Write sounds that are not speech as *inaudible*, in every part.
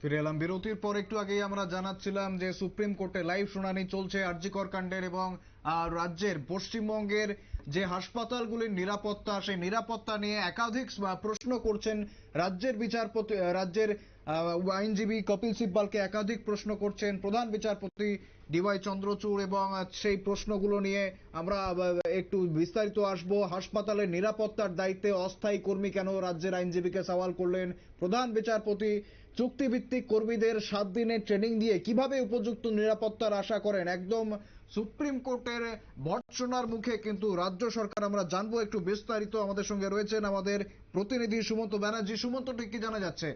ফিরে এলাম। বিরতির পর একটু আগেই আমরা জানাচ্ছিলাম যে সুপ্রিম কোর্টে লাইভ শুনানি চলছে আরজিকর কাণ্ডের এবং রাজ্যের পশ্চিমবঙ্গের যে হাসপাতালগুলির নিরাপত্তা, সেই নিরাপত্তা নিয়ে একাধিক প্রশ্ন করছেন রাজ্যের বিচারপতি রাজ্যের আইনজীবী কপিল সিব্বালকে একাধিক প্রশ্ন করছেন প্রধান বিচারপতি ডিওয়াই চন্দ্রচূড় এবং সেই প্রশ্নগুলো নিয়ে আমরা একটু বিস্তারিত আসব। হাসপাতালের নিরাপত্তার দায়িত্বে অস্থায়ী কর্মী কেন রাজ্যের আইনজীবীকে সওয়াল করলেন প্রধান বিচারপতি চুক্তিভিত্তিক কর্মীদের সাত দিনের ট্রেনিং দিয়ে কীভাবে উপযুক্ত নিরাপত্তার আশা করেন? একদম সুপ্রিম কোর্টের ভর্ৎসনার মুখে কিন্তু রাজ্য সরকার আমরা জানব, একটু বিস্তারিত আমাদের সঙ্গে রয়েছেন আমাদের প্রতিনিধি সুমন্ত ব্যানার্জি। সুমন্ত, ঠিক কি জানা যাচ্ছে?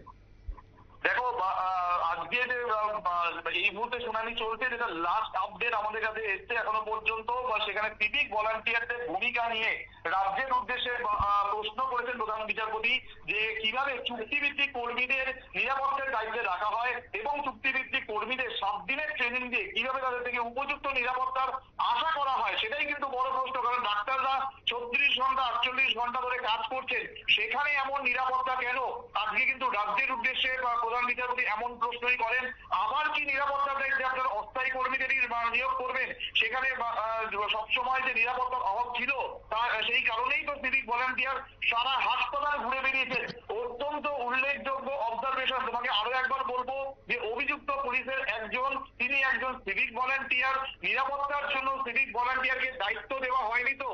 দেখো বা- আহ, আজকে যে আহ, আহ, এই মুহূর্তে শুনানি চলছে, যেটা লাস্ট আপডেট আমাদের কাছে এসছে এখনও পর্যন্ত, বা সেখানে সিভিক ভলান্টিয়ারদের ভূমিকা নিয়ে রাজ্যের উদ্দেশ্যে প্রশ্ন করেছেন প্রধান বিচারপতি যে কীভাবে চুক্তিভিত্তিক কর্মীদের নিরাপত্তার দায়িত্বে রাখা হয় এবং চুক্তিভিত্তিক কর্মীদের সাত দিনের ট্রেনিং দিয়ে কীভাবে তাদের থেকে উপযুক্ত নিরাপত্তার আশা করা হয়, সেটাই কিন্তু বড় প্রশ্ন। কারণ ডাক্তাররা ছত্রিশ ঘণ্টা, আটচল্লিশ ঘণ্টা ধরে কাজ করছেন, সেখানে এমন নিরাপত্তা কেন? আজকে কিন্তু রাজ্যের উদ্দেশ্যে প্রধান বিচারপতি এমন প্রশ্নই করেন, আবার কি নিরাপত্তার দায়িত্বে আপনার অস্থায়ী কর্মীদেরই বা নিয়োগ করবেন। সেখানে সবসময় যে নিরাপত্তার অভাব ছিল, তা, সেই কারণেই তো সিভিক ভলান্টিয়ার সারা হাসপাতাল ঘুরে বেরিয়েছেন অত্যন্ত উল্লেখযোগ্য অবজারভেশন তোমাকে আরও একবার বলব যে অভিযুক্ত পুলিশের একজন, তিনি একজন সিভিক ভলান্টিয়ার। নিরাপত্তার জন্য সিভিক ভলান্টিয়ারকে দায়িত্ব দেওয়া হয়নি তো।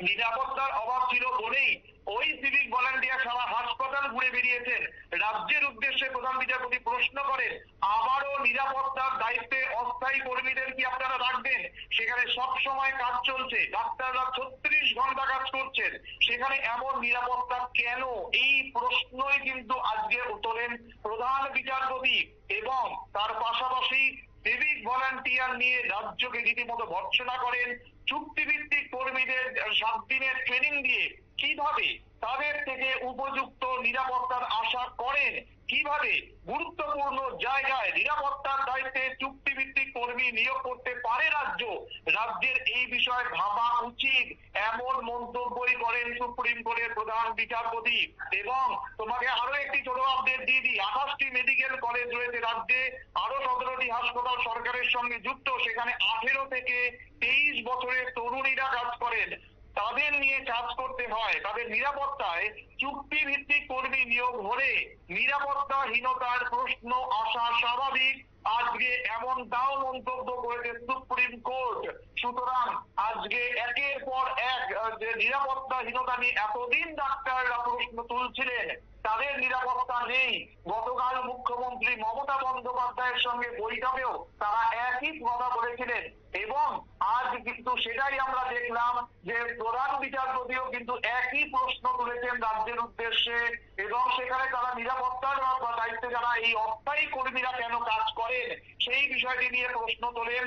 নিরাপত্তার অভাব ছিল বলেই ওই সিভিক ভলান্টিয়ার সারা হাসপাতাল ঘুরে বেরিয়েছেন। রাজ্যের উদ্দেশ্যে প্রধান বিচারপতি প্রশ্ন করেন, আবারও নিরাপত্তার দায়িত্বে অস্থায়ী কর্মীদের কি আপনারা রাখবেন? সেখানে সব সময় কাজ চলছে, ডাক্তাররা ছত্রিশ ঘণ্টা কাজ করছেন। সেখানে এমন নিরাপত্তা কেন? এই প্রশ্নই কিন্তু আজকে তোলেন প্রধান বিচারপতি এবং তার পাশাপাশি সিভিক ভলান্টিয়ার নিয়ে রাজ্যকে রীতিমতো ভর্ৎসনা করেন। চুক্তিভিত্তিক কর্মীদের সাত দিনের ট্রেনিং দিয়ে কীভাবে তাদের থেকে উপযুক্ত নিরাপত্তার আশা করেন? কীভাবে গুরুত্বপূর্ণ জায়গায় নিরাপত্তার দায়িত্বে চুক্তিভিত্তিক কর্মী নিয়োগ করতে পারে রাজ্য? রাজ্যের এই বিষয়ে ভাবা উচিত। এমন মন্তব্যই করেন সুপ্রিম কোর্টের প্রধান বিচারপতি। এবং তোমাকে আরও একটি ছোট আপডেট দিয়ে দিই। আঠাশটি মেডিকেল কলেজ রয়েছে রাজ্যে। আরও সতেরোটি হাসপাতাল সরকারের সঙ্গে যুক্ত। সেখানে আঠেরো থেকে তেইশ বছরের তরুণীরা কাজ করেন। তাদের নিয়ে কাজ করতে হয়। তাদের নিরাপত্তায় চুক্তি ভিত্তিক কর্মী নিয়োগ হলে নিরাপত্তাহীনতার প্রশ্ন আসা স্বাভাবিক। আজকে এমনটাও মন্তব্য করেছে সুপ্রিম কোর্ট। সুতরাং আজকে একের পর এক যে নিরাপত্তাহীনতা নিয়ে এতদিন ডাক্তাররা প্রশ্ন তুলছিলেন, তাদের নিরাপত্তা নেই। গতকাল মুখ্যমন্ত্রী মমতা বন্দ্যোপাধ্যায়ের সঙ্গে বৈঠকেও তারা একই কথা বলেছিলেন এবং আজ কিন্তু সেটাই আমরা দেখলাম যে প্রধান বিচারপতিও কিন্তু একই প্রশ্ন তুলেছেন রাজ্যের উদ্দেশ্যে এবং সেখানে তারা নিরাপত্তার দায়িত্বে যারা এই অস্থায়ী কর্মীরা কেন কাজ করেন, সেই বিষয়টি নিয়ে প্রশ্ন তোলেন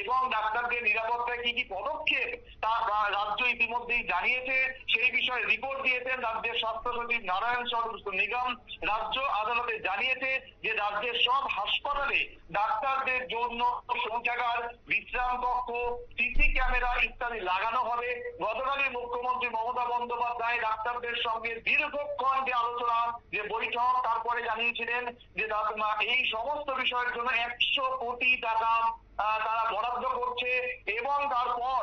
এবং ডাক্তারদের নিরাপত্তায় কি কি পদক্ষেপ তা রাজ্য ইতিমধ্যেই জানিয়েছে। সেই বিষয়ে রিপোর্ট দিয়েছেন রাজ্যের স্বাস্থ্য সচিব নারায়ণ স্বরূপ নিগম। রাজ্য আদালতে জানিয়েছে যে রাজ্যের সব হাসপাতালে ডাক্তারদের জন্য শৌচাগার, বিশ্রাম কক্ষ, সিসি ক্যামেরা ইত্যাদি লাগানো হবে। গতকালই মুখ্যমন্ত্রী মমতা বন্দ্যোপাধ্যায় ডাক্তারদের সঙ্গে দীর্ঘক্ষণ যে আলোচনা, যে বৈঠক, তারপরে জানিয়েছিলেন যে এই সমস্ত বিষয়ের জন্য একশো কোটি টাকা তারা বরাদ্দ করছে এবং তারপর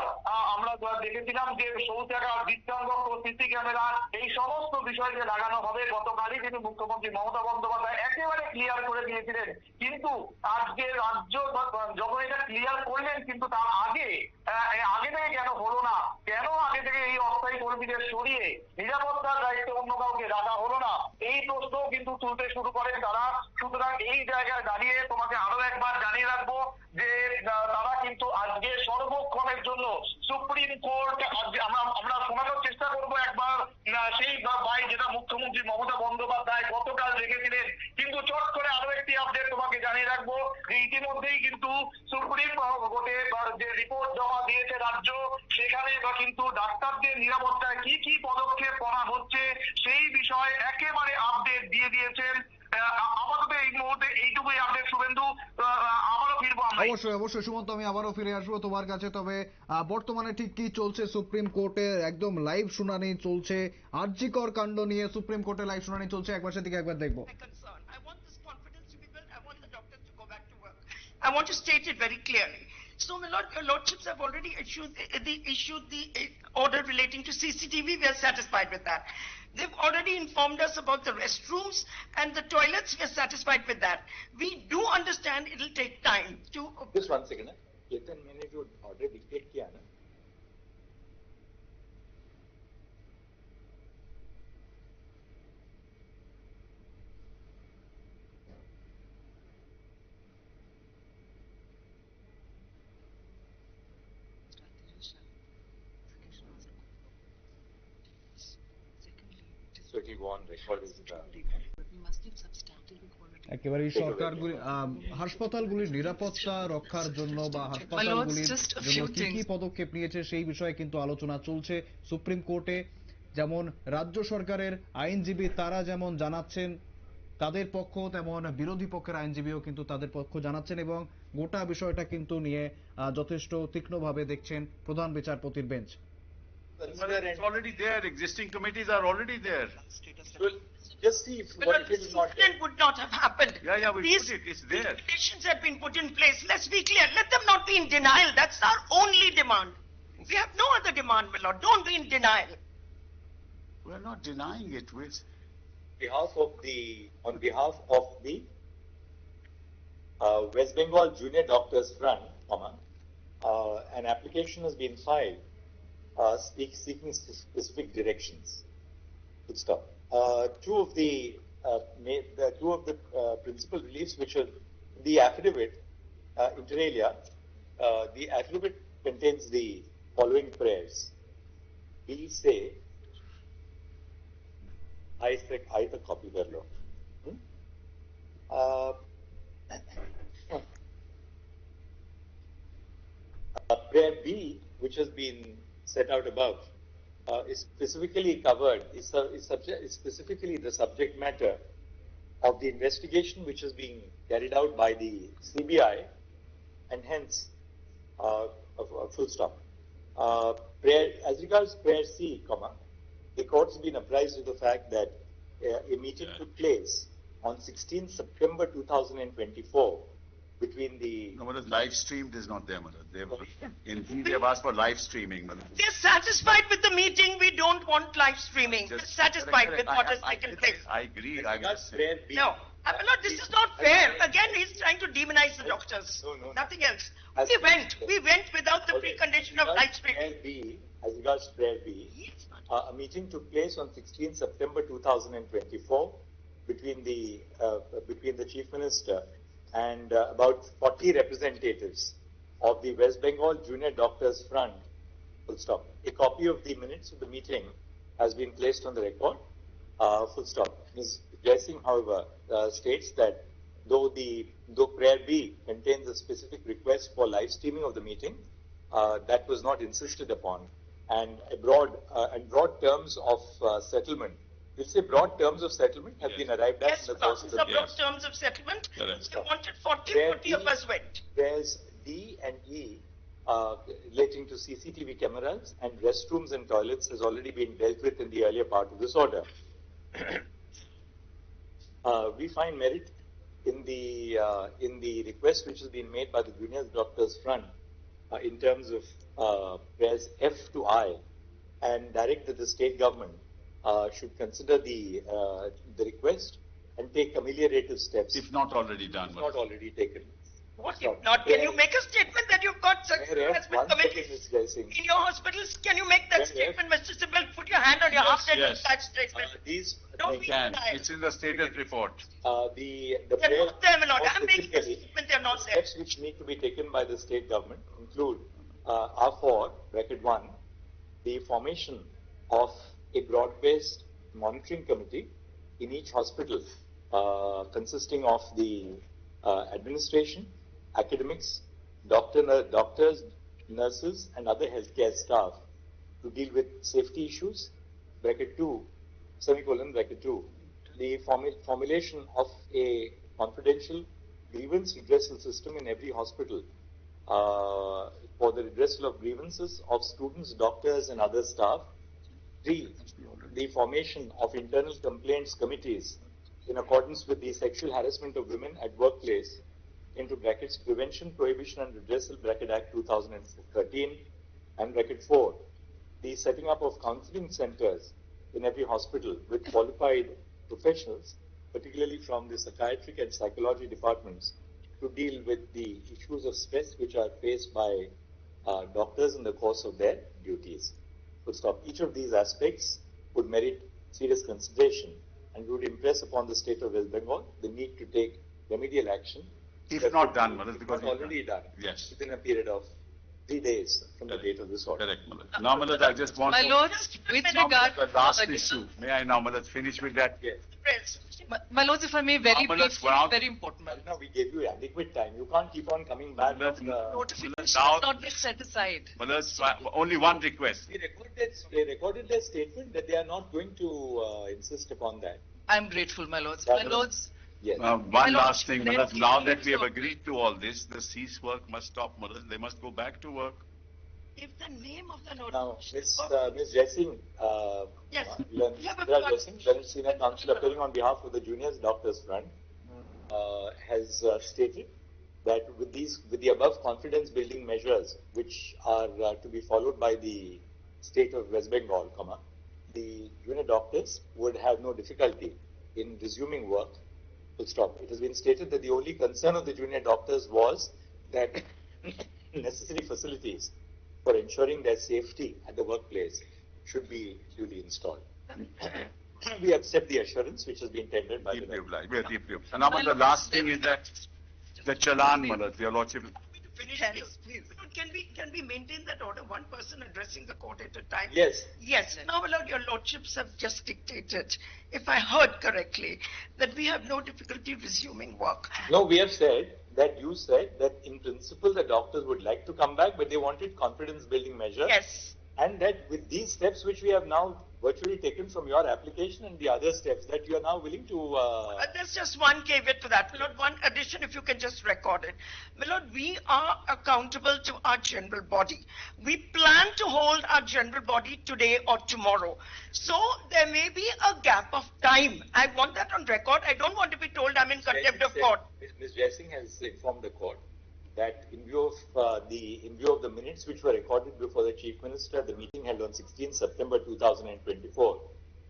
আমরা দেখেছিলাম যে শৌচাগার বিশ্রাম সিসি ক্যামেরা, এই সমস্ত বিষয়কে লাগানো হবে। গতকালই কিন্তু মুখ্যমন্ত্রী মমতা বন্দ্যোপাধ্যায় একেবারে ক্লিয়ার করে দিয়েছিলেন। কিন্তু আজকে রাজ্য যখন এটা ক্লিয়ার করলেন, কিন্তু তার আগে আগে থেকে কেন হলো না? কেন আগে থেকে এই অস্থায়ী কর্মীদের সরিয়ে নিরাপত্তার দায়িত্বে অন্য কাউকে রাখা হলো না? এই প্রশ্নও কিন্তু তুলতে শুরু করেন তারা। সুতরাং এই জায়গায় দাঁড়িয়ে তোমাকে আরও একবার জানিয়ে রাখব যে তারা কিন্তু আজকে সর্বক্ষণের জন্য সুপ্রিম কোর্ট আমরা শোনানোর চেষ্টা করব একবার। সেই বাই যেটা মুখ্যমন্ত্রী মমতা বন্দ্যোপাধ্যায় গতকাল রেখেছিলেন, কিন্তু চট করে আরও একটি আপডেট তোমাকে জানিয়ে রাখব যে ইতিমধ্যেই কিন্তু সুপ্রিম কোর্টে যে রিপোর্ট জমা দিয়েছে রাজ্য, সেখানে বা কিন্তু ডাক্তারদের নিরাপত্তায় কি কি পদক্ষেপ করা হচ্ছে, সেই বিষয়ে একেবারে আপডেট দিয়ে দিয়েছেন। আপাতত এই মুহূর্তে এইটুকুই আপডেট শুভেন্দু। অবশ্যই অবশ্যই সুমন্ত আমি আবারও ফিরে আসব তোমার কাছে তবে বর্তমানে ঠিক কি চলছে সুপ্রিম কোর্টে একদম লাইভ শুনানি চলছে আর্যিকর কাণ্ড নিয়ে সুপ্রিম কোর্টে লাইভ শুনানি চলছে একবার সেদিকে একবার দেখব I want to state it very clearly. So, my lord, your lordships have already issued the, the issued the order relating to CCTV. We are satisfied with that. They've already informed us about the restrooms and the toilets. We're satisfied with that. We do understand it'll take time to. Just one second. Ketan, when you ordered একেবারে সরকারগুলি হাসপাতালগুলির নিরাপত্তা রক্ষার জন্য বা হাসপাতালগুলির জন্য কি কি পদক্ষেপ নিয়েছে সেই বিষয়ে কিন্তু আলোচনা চলছে সুপ্রিম কোর্টে। যেমন রাজ্য সরকারের আইনজীবী তারা যেমন জানাচ্ছেন তাদের পক্ষ তেমন বিরোধী পক্ষের আইনজীবীও কিন্তু তাদের পক্ষ জানাচ্ছেন এবং গোটা বিষয়টা কিন্তু নিয়ে আহ, যথেষ্ট তীক্ষ্ণভাবে দেখছেন প্রধান বিচারপতির bench. Consider It's already there, existing committees are already there. we'll just see if My what this not there. incident would not have happened. Yeah, yeah, we These, put it, it's these there. conditions have been put in place. Let's be clear. Let them not be in denial. That's our only demand. We have no other demand, my lord. Don't be in denial. We're not denying it, we behalf of the, on behalf of the uh, West Bengal Junior Doctors Front, comma, uh, an application has been filed uh, speak, seeking specific directions. Good stuff. Uh, two of the, uh, the two of the uh, principal beliefs which are the affidavit, uh, inter alia, uh, the affidavit contains the following prayers. We say, I say, I the copy verlo. Hmm? *clears throat* Uh, prayer B, which has been set out above, uh, is specifically covered, is, su- is, subject, is specifically the subject matter of the investigation which is being carried out by the CBI, and hence, uh, a, a full stop. Uh, prayer, as regards prayer C, comma, the court's been apprised of the fact that uh, a meeting took place on 16 September 2024 between the No, Madam, live streamed is not there, Madam. They have, in, they've asked for live streaming, Madam. We're satisfied with the meeting. We don't want live streaming. We're satisfied correct, with correct. what I- has I- taken I- place. I agree, I'm regards just prayer saying. B. No, I mean, no, this is not fair. Again, he's trying to demonize the doctors. No, no, no. Nothing else. As- We went. We went without the Okay. precondition of live streaming. Prayer B, as regards prayer B, Yes. Uh, a meeting took place on 16 September 2024 between the uh, between the chief minister and uh, about 40 representatives of the West Bengal Junior Doctors Front. Full stop. A copy of the minutes of the meeting has been placed on the record. Uh, full stop. Ms. Jaising, however, uh, states that though the though prayer B contains a specific request for live streaming of the meeting, uh, that was not insisted upon, and a broad uh, and broad terms of uh, settlement. We'll say broad terms of settlement have been arrived at Yes, in the course of the broad Yes. terms of settlement. Correct. We wanted 40, Prayer 40 of us went. There's D and E uh, relating to CCTV cameras and restrooms and toilets has already been dealt with in the earlier part of this order. *coughs* uh, we find merit in the uh, in the request which has been made by the junior doctors front uh, in terms of uh, prayers F to I and direct that the state government uh, should consider the uh, the request and take ameliorative steps If not already done, if not already taken. What if not? Can Prayer- you make a statement that you've got such Prayer F, harassment committees in your hospitals? Can you make that Prayer F. statement, Mr. Sibbal? Put your hand on your Yes, heart and yes. make that Uh, statement. these, Don't the, Can, denied. it's in the status report. uh, the, the They're not there, my lord. I'm making a statement, they're not there. steps which need to be taken by the state government include, uh, are for, bracket one, the formation of a broad-based monitoring committee in each hospital, uh, consisting of the, uh, administration, academics, doctor, doctors, nurses, and other healthcare staff to deal with safety issues. Bracket two, semicolon, bracket two, the formu- formulation of a confidential grievance redressal system in every hospital uh, for the redressal of grievances of students, doctors, and other staff. Three, the formation of internal complaints committees in accordance with the Sexual Harassment of Women at Workplace into brackets Prevention, Prohibition and Redressal bracket Act 2013 and bracket 4, the setting up of counseling centers in every hospital with qualified professionals, particularly from the psychiatric and psychology departments, to deal with the issues of stress which are faced by uh, doctors in the course of their duties. Full stop. Each of these aspects would merit serious consideration and would impress upon the state of West Bengal the need to take remedial action. If not done, Manoj, because already done. Yes. Within a period of three days from the date of this order. Correct, Manoj. Now, Manoj, I just want My to. lords, with regard. To the last Sorry. issue, may I now, Manoj, finish with that? Yes. My- My lords, if I may, very Now, briefly, ground- very important. Now we gave you adequate time. You can't keep on coming back. Manoj, on the- Notification Now- not get set aside. Manoj, only one request. They recorded, they recorded their statement that they are not going to uh, insist upon that. I'm grateful, my lords. Yeah, My Manoj. lords, Yes. Uh, One lord, last thing, let now that we have agreed to all this, the cease work must stop, Manoj. They must go back to work. if the name of the Now, notification. Ms. Uh, Ms. Jessing, uh, Yes. uh, Len- Yeah, but- Jessing, Leonard Senior Counsel appearing on behalf of the Juniors Doctors Front, uh, has uh, stated that with these, with the above confidence building measures, which are uh, to be followed by the state of West Bengal, comma, the junior doctors would have no difficulty in resuming work. Full stop. It has been stated that the only concern of the junior doctors was that *coughs* necessary facilities for ensuring their safety at the workplace should be duly installed. *coughs* we accept the assurance which has been tendered by the Deeply government. obliged. We are deeply obliged. And now, the last thing is that the challan, Manoj, your lordship, to finish Yes, this, please. Can we, can we maintain that order, one person addressing the court at a time? Yes, Yes, now, lord, your lordships have just dictated, if I heard correctly, that we have no difficulty resuming work. no, we have said that you said that in principle the doctors would like to come back, but they wanted confidence building measures. Yes, And that with these steps which we have now virtually taken from your application and the other steps that you are now willing to, uh, Uh, there's just one caveat to that, my lord, one addition, if you can just record it. My lord, we are accountable to our general body. We plan to hold our general body today or tomorrow. So there may be a gap of time. I want that on record. I don't want to be told I'm in contempt of court. Ms. Jaising has informed the court that in view of uh, the in view of the minutes which were recorded before the chief minister the meeting held on 16 September 2024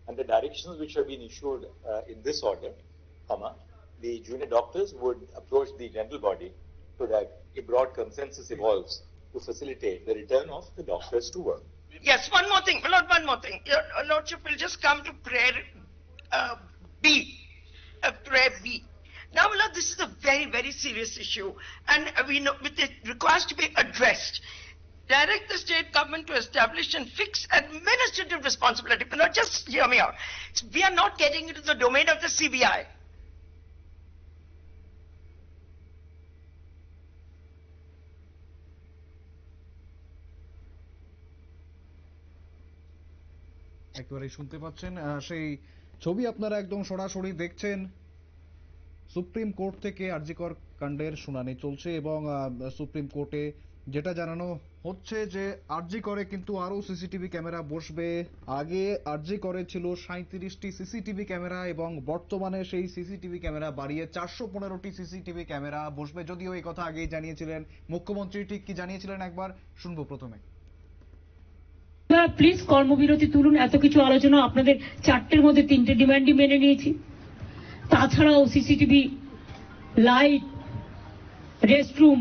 and the directions which have been issued uh, in this order, comma, the junior doctors would approach the general body so that a broad consensus evolves to facilitate the return of the doctors to work. Yes, one more thing, lord, one more thing. Your lordship will just come to prayer uh, B, uh, prayer B. very, very serious issue, and uh, we know it requires to be addressed. Direct the state government to establish and fix administrative responsibility. My lord, just hear me out. We are not getting into the domain of the CBI. একেবারেই শুনতে পাচ্ছেন সেই ছবি আপনারা একদম সরাসরি দেখছেন supreme court থেকে আরজিকর কাণ্ডের শুনানি চলছে এবং সুপ্রিম কোর্টে যেটা জানানো হচ্ছে যে আরজি করে কিন্তু আরও সিসিটিভি ক্যামেরা বসবে। আগে আরজি করে ছিল সাঁত্রিশটি সিসিটিভি ক্যামেরা এবং বর্তমানে সেই সিসিটিভি ক্যামেরা বাড়িয়ে চারশো পনেরোটি সিসিটিভি ক্যামেরা বসবে। যদিও এই কথা আগেই জানিয়েছিলেন মুখ্যমন্ত্রী। ঠিক কি জানিয়েছিলেন একবার? শুনব প্রথমে। প্লিজ কর্মবিরতি তুলুন। এত কিছু আলোচনা আপনাদের চারটের মধ্যে তিনটে ডিমান্ডই মেনে নিয়েছি। তাছাড়াও সিসিটিভি, লাইট, রেস্টরুম,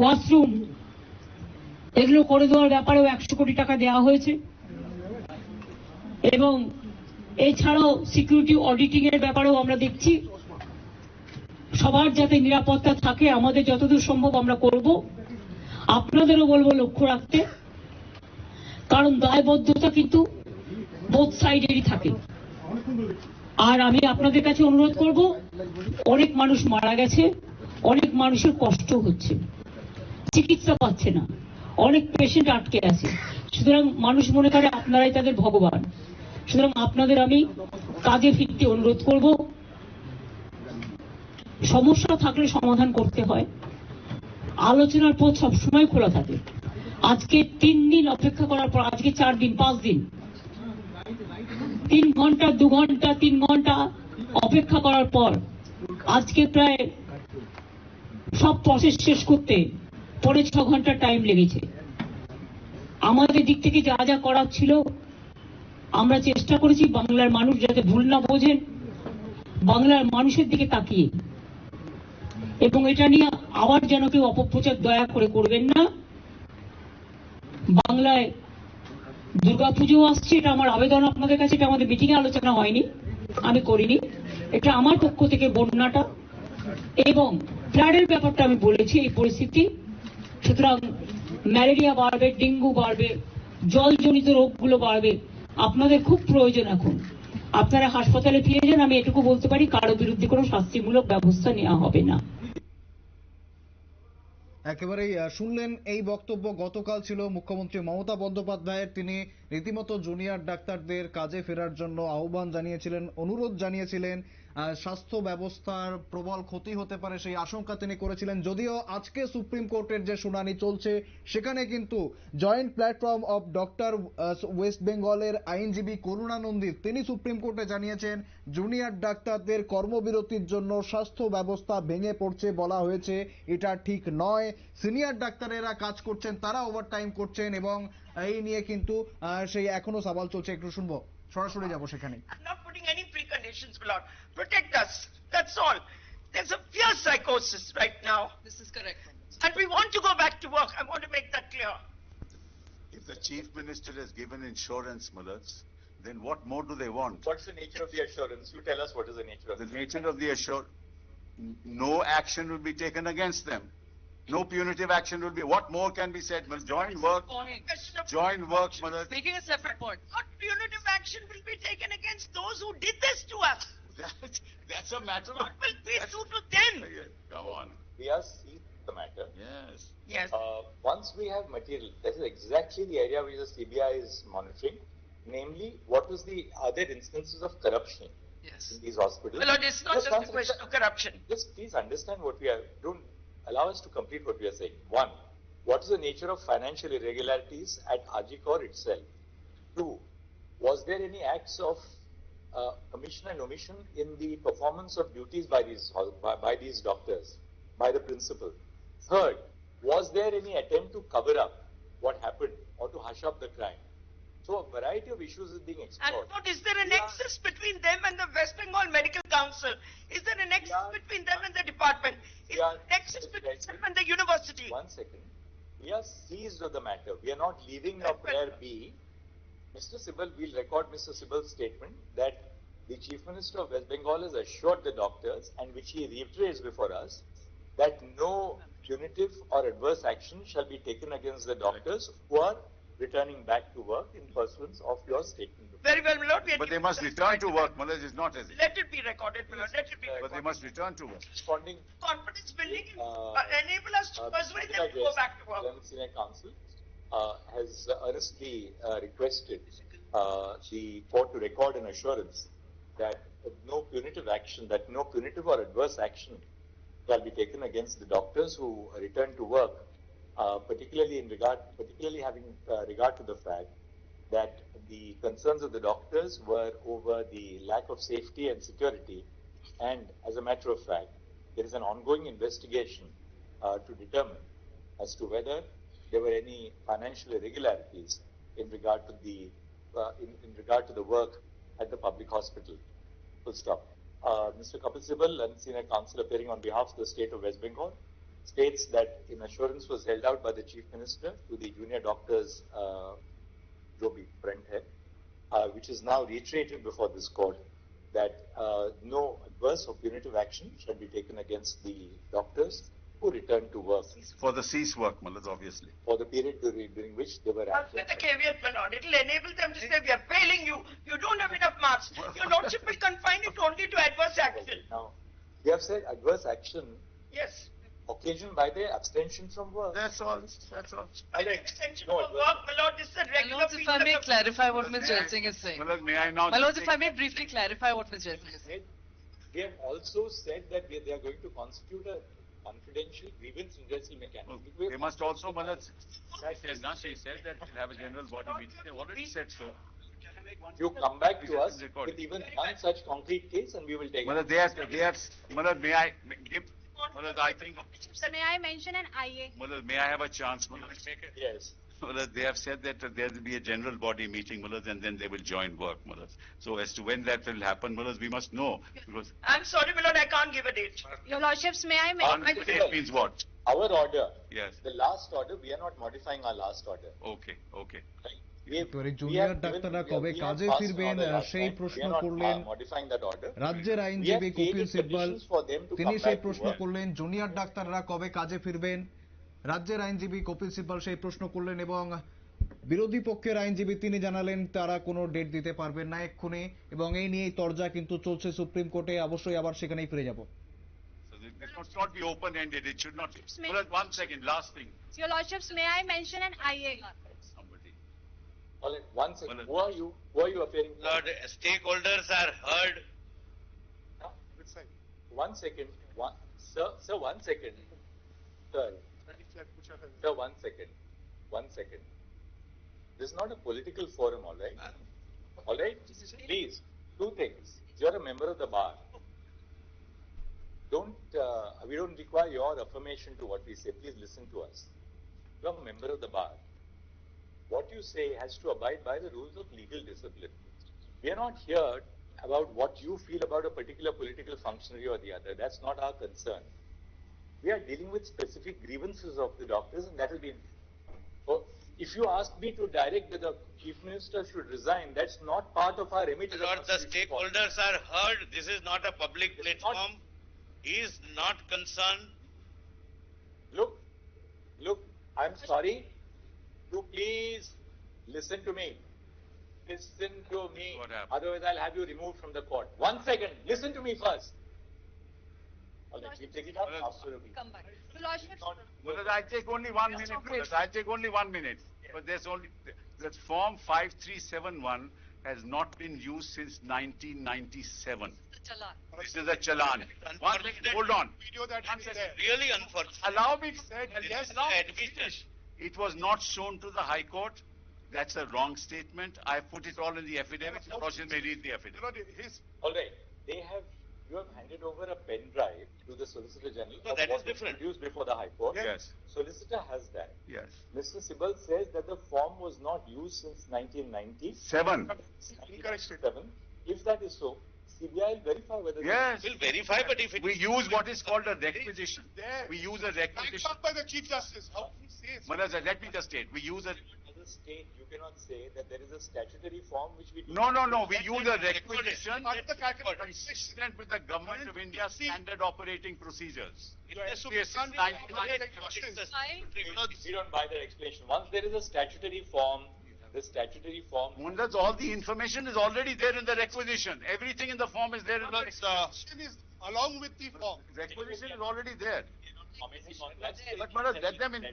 ওয়াশরুম, এগুলো করে দেওয়ার ব্যাপারেও একশো কোটি টাকা দেওয়া হয়েছে। এবং এছাড়াও সিকিউরিটি অডিটিং এর ব্যাপারেও আমরা দেখছি, সবার যাতে নিরাপত্তা থাকে, আমাদের যতদূর সম্ভব আমরা করব। আপনাদেরও বলব লক্ষ্য রাখতে, কারণ দায়বদ্ধতা কিন্তু বোথ সাইডেরই থাকে। আর আমি আপনাদের কাছে অনুরোধ করব, অনেক মানুষ মারা গেছে, অনেক মানুষের কষ্ট হচ্ছে, চিকিৎসা পাচ্ছে না, অনেক পেশেন্ট আটকে আছে। সুতরাং মানুষ মনে করে আপনারাই তাদের ভগবান। সুতরাং আপনাদের আমি কাজে ফিরতে অনুরোধ করব। সমস্যা থাকলে সমাধান করতে হয়। আলোচনার পথ সবসময় খোলা থাকে। আজকে তিন দিন অপেক্ষা করার পর, আজকে চার দিন, পাঁচ দিন তিন ঘণ্টা, দু ঘণ্টা, তিন ঘণ্টা অপেক্ষা করার পর আজকে প্রায় সব প্রসেস শেষ করতে পরে ছ ঘণ্টা টাইম লেগেছে। আমাদের দিক থেকে যা যা করার ছিল, আমরা চেষ্টা করেছি বাংলার মানুষ যাতে ভুল না বোঝেন, বাংলার মানুষের দিকে তাকিয়ে। এবং এটা নিয়ে আবার যেন কেউ অপপ্রচার, দয়া করে করবেন না। বাংলায় দুর্গাপুজো আসছে, এটা আমার আবেদন আপনাদের কাছে, এটা আমাদের মিটিং আলোচনা হয়নি, আমি করিনি। এটা আমার পক্ষ থেকে বন্যাটা এবং ফ্লাডের ব্যাপারটা আমি বলেছি, এই পরিস্থিতি। সুতরাং ম্যালেরিয়া বাড়বে, ডেঙ্গু বাড়বে, জলজনিত রোগগুলো বাড়বে, আপনাদের খুব প্রয়োজন এখন। আপনারা হাসপাতালে ফিরে যান, আমি এটুকু বলতে পারি, কারও বিরুদ্ধে কোনো শাস্তিমূলক ব্যবস্থা নেওয়া হবে না। একেবারেই শুনলেন এই বক্তব্য। গতকাল ছিল মুখ্যমন্ত্রী মমতা বন্দ্যোপাধ্যায়ের। তিনি রীতিমতো জুনিয়র ডাক্তারদের কাজে ফেরার জন্য আহ্বান জানিয়েছিলেন, অনুরোধ জানিয়েছিলেন। স্বাস্থ্য ব্যবস্থার প্রবল ক্ষতি হতে পারে সেই আশঙ্কা তিনি করেছিলেন। যদিও আজকে সুপ্রিম কোর্টের যে শুনানি চলছে, সেখানে কিন্তু joint platform of doctor west বেঙ্গলের আইনজীবী করুণানন্দী তিনি সুপ্রিম কোর্টে জানিয়েছেন, জুনিয়র ডাক্তারদের কর্মবিরতির জন্য স্বাস্থ্য ব্যবস্থা ভেঙে পড়ছে বলা হয়েছে। এটা ঠিক নয়। সিনিয়র ডাক্তারেরা কাজ করছেন, তারা ওভারটাইম করছেন এবং এই নিয়ে কিন্তু সেই এখনও সওয়াল চলছে। একটু শুনব। সরাসরি যাব সেখানে। I'm not putting any preconditions. Protect us. That's all. There's a fierce psychosis right now, This is correct. and we want to go back to work. I want to make that clear. If the chief minister has given insurance, Mullah, then what more do they want? What's the nature of the assurance? You tell us what is the nature of The the nature of the assure, no action will be taken against them. No punitive action will be, what more can be said? Well, join work, Point. Question of join work, Mullah. Making a separate point. What punitive action will be taken against those who did this to us? That, that's a matter of. What will we that's- do to them? Go on. We are seeing the matter. Yes. Yes. Uh, once we have material, this is exactly the area which the CBI is monitoring. Namely, what was the other instances of corruption Yes. in these hospitals? My lord, it's not just one a question of corruption. Just please understand what we are, don't allow us to complete what we are saying. One, what is the nature of financial irregularities at Ajikor itself? Two, was there any acts of uh, commission and omission in the performance of duties by these, by, by these doctors, by the principal? Third, was there any attempt to cover up what happened or to hush up the crime? So a variety of issues is being explored. And what is there a Yeah. nexus between them and the West Bengal Medical Council? Is there a nexus Yeah. between them and the department? Is Yeah. there a nexus between them and the university? One second. We are seized of the matter. We are not leaving our prayer be. Mr. Sibal, we'll record Mr. Sibal's statement that the Chief Minister of West Bengal has assured the doctors, and which he reiterates before us, that no punitive or adverse action shall be taken against the doctors who are returning back to work in pursuance of your statement. Very well, my lord. We are But they must return to back. work, Mullah, it's not as, Let it be recorded, my lord. Let it be But but they must return to work. Confidence Responding building Uh, enable us to Uh, persuade them to go back to work. General Senior Counsel uh, has earnestly uh, requested uh, the court to record an assurance that no punitive action, that no punitive or adverse action shall be taken against the doctors who return to work, uh, particularly in regard, particularly having uh, regard to the fact that the concerns of the doctors were over the lack of safety and security, and as a matter of fact, there is an ongoing investigation uh, to determine as to whether there were any financial irregularities in regard to the uh, in, in, regard to the work at the public hospital. Full stop. Uh, Mr. Kapil Sibal, and senior counsel appearing on behalf of the state of West Bengal, states that an assurance was held out by the chief minister to the junior doctors, uh, Joby Brent, uh, which is now reiterated before this court that uh, no adverse or punitive action shall be taken against the doctors who return to work For the cease work, Mullah, obviously. for the period during, during which they were But absent. with the caveat, my lord, it will enable them to say, we are failing you, you don't have enough marks. Your lordship will confine it only to adverse *laughs* action. Now, we have said adverse action Yes. occasioned by their abstention from work. That's all, that's all. By the extension No, of it work, my lord, this is a My regular lords, if I may clarify what Ms. Jail Singh is saying. Mullah, may I now? My lords, just if I may briefly clarify what Ms. Jail Singh is saying. They have also said that they, they are going to constitute a confidential grievance redressal mechanism. We They must also, Mullah, That she said, now she said that we'll have a general body meeting, they already said so. You come back to us recorded. with even one such concrete case and we will take Mullah, it. they have, they have, Mullah, may I, give, Malad, I think, Sir, may I mention an IA? Malad, may I have a chance, Malad? Yes Malad, they have said that uh, there will be a general body meeting, Malad, and then they will join work, Malad. So as to when that will happen, Malad, we must know, because I'm sorry, my lord, I can't give a date. Your lordships, may I on mention? date means what? Our order, Yes, the last order, we are not modifying our last order. okay, okay. Right? We have- এবারে we junior have given- ডাক্তাররা we have- কবে we have কাজে passed an ফিরবেন, order আহ, last সেই time. We প্রশ্ন are not, করলেন। uh, Modifying that order. রাজ্যের We আইনজীবী have Kapil created Sibal conditions for them to তিনি come সেই back to প্রশ্ন work. করলেন জুনিয়র ডাক্তাররা কবে কাজে ফিরবেন রাজ্যের আইনজীবী কপিল সিব্বল সেই প্রশ্ন করলেন এবং বিরোধী পক্ষের আইনজীবী তিনি জানালেন তারা কোনো ডেট দিতে পারবেন না এক্ষুনি এবং এই নিয়েই তরজা কিন্তু চলছে সুপ্রিম কোর্টে অবশ্যই আবার সেখানেই ফিরে যাব this must not be open-ended, it should not. May- Malad, one second, last thing, Your lordships, may I mention an IA? somebody. All right, one second. Who are you? Who are you appearing? Lord, stakeholders are heard. Huh? One second. One, sir, sir, one second. Sir, sir, one second. One second. This is not a political forum, all right? All right? Please, two things. You're a member of the bar. Don't, uh, we don't require your affirmation to what we say. Please listen to us. You're a member of the bar. What you say has to abide by the rules of legal discipline. We are not here about what you feel about a particular political functionary or the other. That's not our concern. We are dealing with specific grievances of the doctors, and that will be. Oh, if you ask me to direct that the chief minister should resign, that's not part of our remit. Lord, the stakeholders are heard. This is not a public It's not- platform. He is not concerned. Look, look, I'm sorry. You please listen to me. Listen to me. Otherwise, I'll have you removed from the court. One second. Listen to me first. All right, we take it up. Absolutely. Come back. Your lordships, Not- I take only one minute, Malad, I take only one minute. But there's only, that form five three seven one has not been used since nineteen ninety-seven. This is a challan. One second, hold on. Video that One second. Really unfortunate. Allow me to say, yes, is allow me to admission. finish. It was not shown to the High Court. That's a wrong statement. I put it all in the affidavit. Roshan may read the affidavit. All right. They have, you have handed over a pen drive to the Solicitor General. No, that what is was different. Produced before the High Court. Yes, Solicitor has that. yes. Mr. Sibal says that the form was not used since 1990. Seven. 1997. If that is so, CBI will verify whether. Yes. We'll verify, but if it. We use what is called a requisition. We use a requisition. by the Chief Justice. How can you say let me just state, we use a state, you cannot say that there is a statutory form which we. do no, no, no, use. we use a requisition Part of the consistent with the Government of India's standard operating procedures. It has to be Yes, done. nine- It's a Fine. tribunal. We don't buy that explanation. Once there is a statutory form, the statutory form. Malad, all the information is already there in the requisition. Everything in the form is there in the, Requisition is along with the form. requisition is already there. But, Malad, let them in- the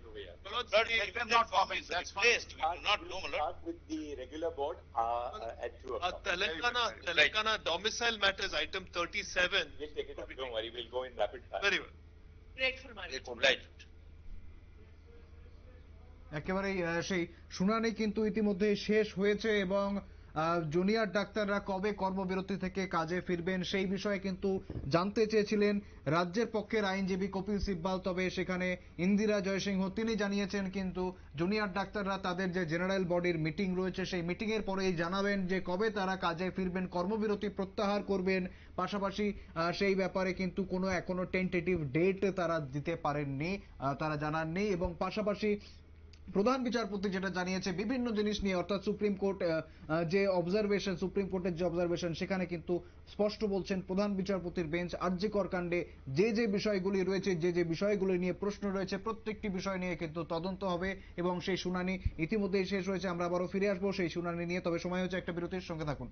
let them not form comment. That's fine. We do not know, my. Start with the regular board, uh, uh, at two Uh, o'clock. Telangana, Very. Telangana domicile matters item thirty-seven. We'll take it up, don't worry, we'll go in rapid fire. Very well. Grateful, একেবারেই সেই শুনানি কিন্তু ইতিমধ্যে শেষ হয়েছে এবং junior ডাক্তাররা কবে কর্মবিরতি থেকে কাজে ফিরবেন সেই বিষয়ে কিন্তু জানতে চেয়েছিলেন রাজ্যের পক্ষের আইনজীবী কপিল সিব্বাল। তবে সেখানে ইন্দিরা জয়সিংহ, তিনি জানিয়েছেন কিন্তু জুনিয়র ডাক্তাররা তাদের যে জেনারেল বডির মিটিং রয়েছে, সেই মিটিং এর পরেই জানাবেন যে কবে তারা কাজে ফিরবেন, কর্মবিরতি প্রত্যাহার করবেন। পাশাপাশি সেই ব্যাপারে কিন্তু কোনো এখনও টেন্টেটিভ ডেট তারা দিতে পারেননি তারা জানাননি। এবং পাশাপাশি প্রধান বিচারপতি যেটা জানিয়েছে, বিভিন্ন জিনিস নিয়ে, অর্থাৎ সুপ্রিম কোর্ট যে অবজারভেশন সুপ্রিম কোর্টের যে অবজারভেশন সেখানে কিন্তু স্পষ্ট বলছেন প্রধান বিচারপতির বেঞ্চ, আর্যিকর কাণ্ডে যে যে বিষয়গুলি রয়েছে, যে যে বিষয়গুলি নিয়ে প্রশ্ন রয়েছে, প্রত্যেকটি বিষয় নিয়ে কিন্তু তদন্ত হবে এবং সেই শুনানি ইতিমধ্যেই শেষ হয়েছে। আমরা আবারও ফিরে আসব সেই শুনানি নিয়ে, তবে সময় হচ্ছে একটা বিরতির সঙ্গে থাকুন।